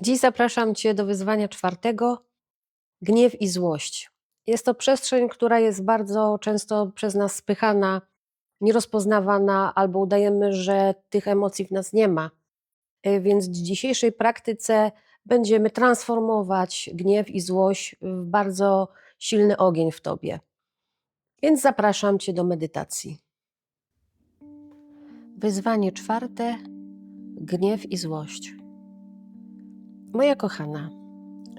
Dziś zapraszam Cię do wyzwania czwartego gniew i złość. Jest to przestrzeń, która jest bardzo często przez nas spychana, nierozpoznawana, albo udajemy, że tych emocji w nas nie ma. Y, Więc w dzisiejszej praktyce będziemy transformować gniew i złość w bardzo silny ogień w Tobie. Więc zapraszam Cię do medytacji. Wyzwanie czwarte gniew i złość. Moja kochana,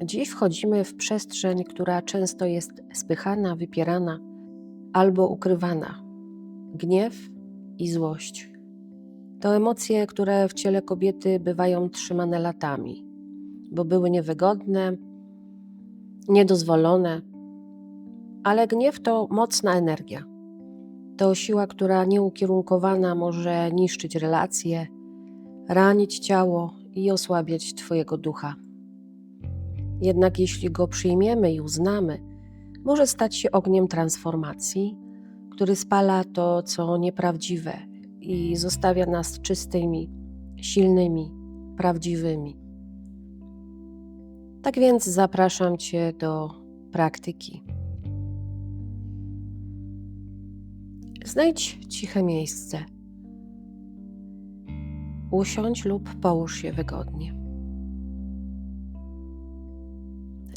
dziś wchodzimy w przestrzeń, która często jest spychana, wypierana albo ukrywana. Gniew i złość. To emocje, które w ciele kobiety bywają trzymane latami, bo były niewygodne, niedozwolone. Ale gniew to mocna energia. To siła, która nieukierunkowana może niszczyć relacje, ranić ciało i osłabiać Twojego ducha. Jednak jeśli go przyjmiemy i uznamy, może stać się ogniem transformacji, który spala to, co nieprawdziwe i zostawia nas czystymi, silnymi, prawdziwymi. Tak więc zapraszam Cię do praktyki. Znajdź ciche miejsce. Usiądź lub połóż się wygodnie.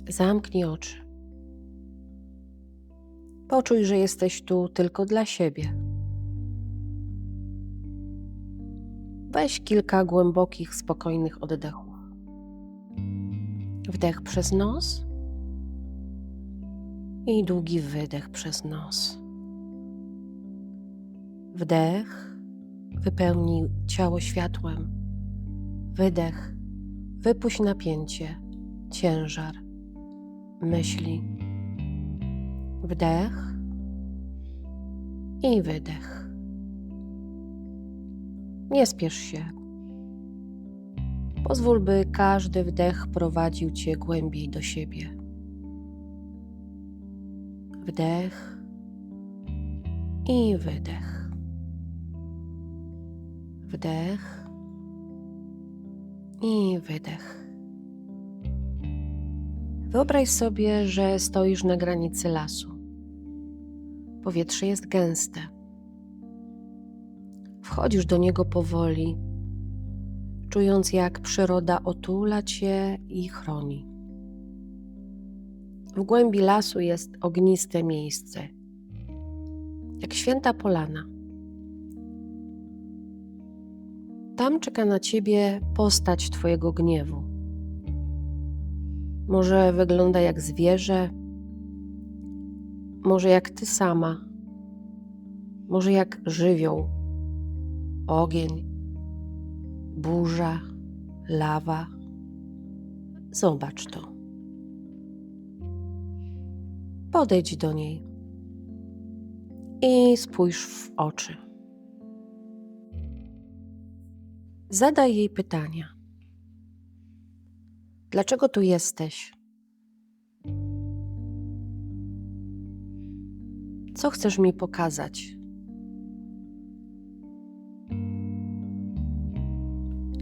Zamknij oczy. Poczuj, że jesteś tu tylko dla siebie. Weź kilka głębokich, spokojnych oddechów. Wdech przez nos i długi wydech przez nos. Wdech wypełni ciało światłem. Wydech wypuść napięcie, ciężar, myśli. Wdech i wydech. Nie spiesz się. Pozwól, by każdy wdech prowadził cię głębiej do siebie. Wdech i wydech. Wdech i wydech. Wyobraź sobie, że stoisz na granicy lasu. Powietrze jest gęste. Wchodzisz do niego powoli, czując jak przyroda otula cię i chroni. W głębi lasu jest ogniste miejsce, jak święta polana. Tam czeka na ciebie postać twojego gniewu. Może wygląda jak zwierzę, może jak ty sama, może jak żywioł, ogień, burza, lawa. Zobacz to. Podejdź do niej i spójrz w oczy. Zadaj jej pytania. Dlaczego tu jesteś? Co chcesz mi pokazać?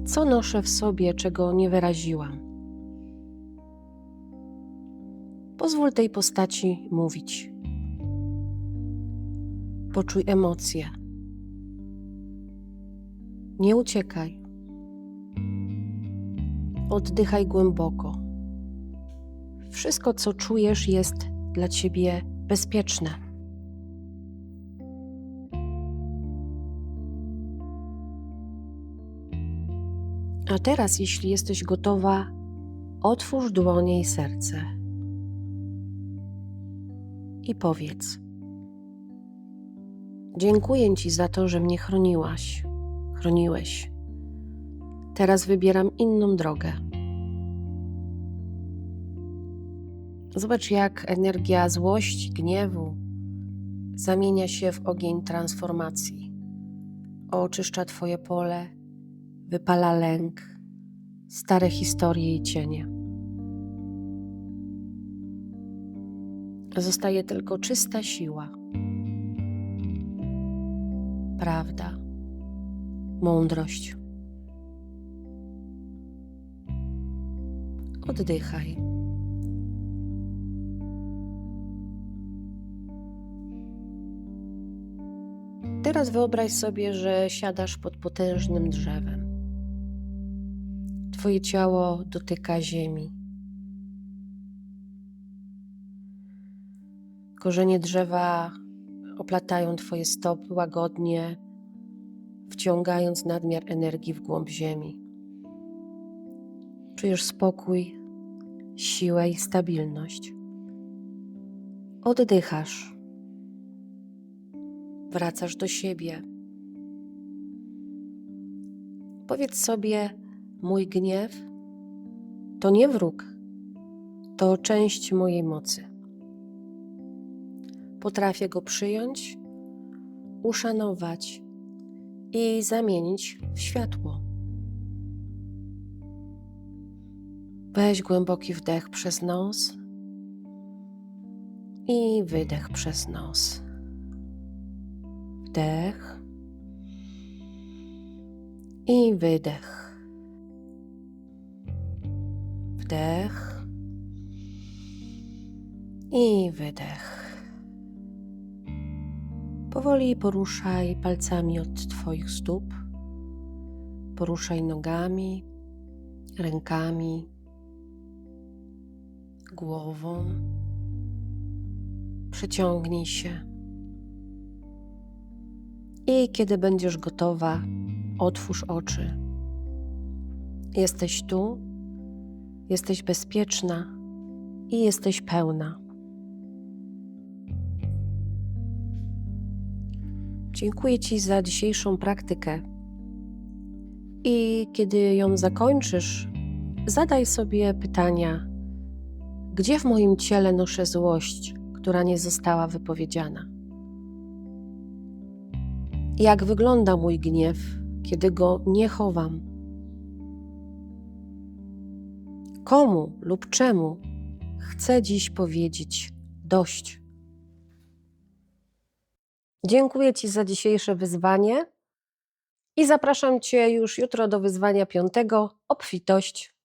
Co noszę w sobie, czego nie wyraziłam? Pozwól tej postaci mówić. Poczuj emocje. Nie uciekaj. Oddychaj głęboko. Wszystko, co czujesz, jest dla ciebie bezpieczne. A teraz, jeśli jesteś gotowa, otwórz dłonie i serce i powiedz: Dziękuję Ci za to, że mnie chroniłaś, chroniłeś. Teraz wybieram inną drogę. Zobacz, jak energia złości, gniewu zamienia się w ogień transformacji. Oczyszcza Twoje pole, wypala lęk, stare historie i cienie. Zostaje tylko czysta siła, prawda, mądrość. Oddychaj. Teraz wyobraź sobie, że siadasz pod potężnym drzewem. Twoje ciało dotyka ziemi. Korzenie drzewa oplatają Twoje stopy łagodnie, wciągając nadmiar energii w głąb ziemi. Czujesz spokój, siłę i stabilność. Oddychasz. Wracasz do siebie. Powiedz sobie: Mój gniew to nie wróg, to część mojej mocy. Potrafię go przyjąć, uszanować i zamienić w światło. Weź głęboki wdech przez nos i wydech przez nos. Wdech i wydech. Wdech i wydech. Powoli poruszaj palcami od Twoich stóp. Poruszaj nogami, rękami, głową. Przeciągnij się. I kiedy będziesz gotowa, otwórz oczy. Jesteś tu, jesteś bezpieczna i jesteś pełna. Dziękuję Ci za dzisiejszą praktykę. I kiedy ją zakończysz, zadaj sobie pytania: gdzie w moim ciele noszę złość, która nie została wypowiedziana? Jak wygląda mój gniew, kiedy go nie chowam? Komu lub czemu chcę dziś powiedzieć dość? Dziękuję Ci za dzisiejsze wyzwanie i zapraszam Cię już jutro do wyzwania piątego. Obfitość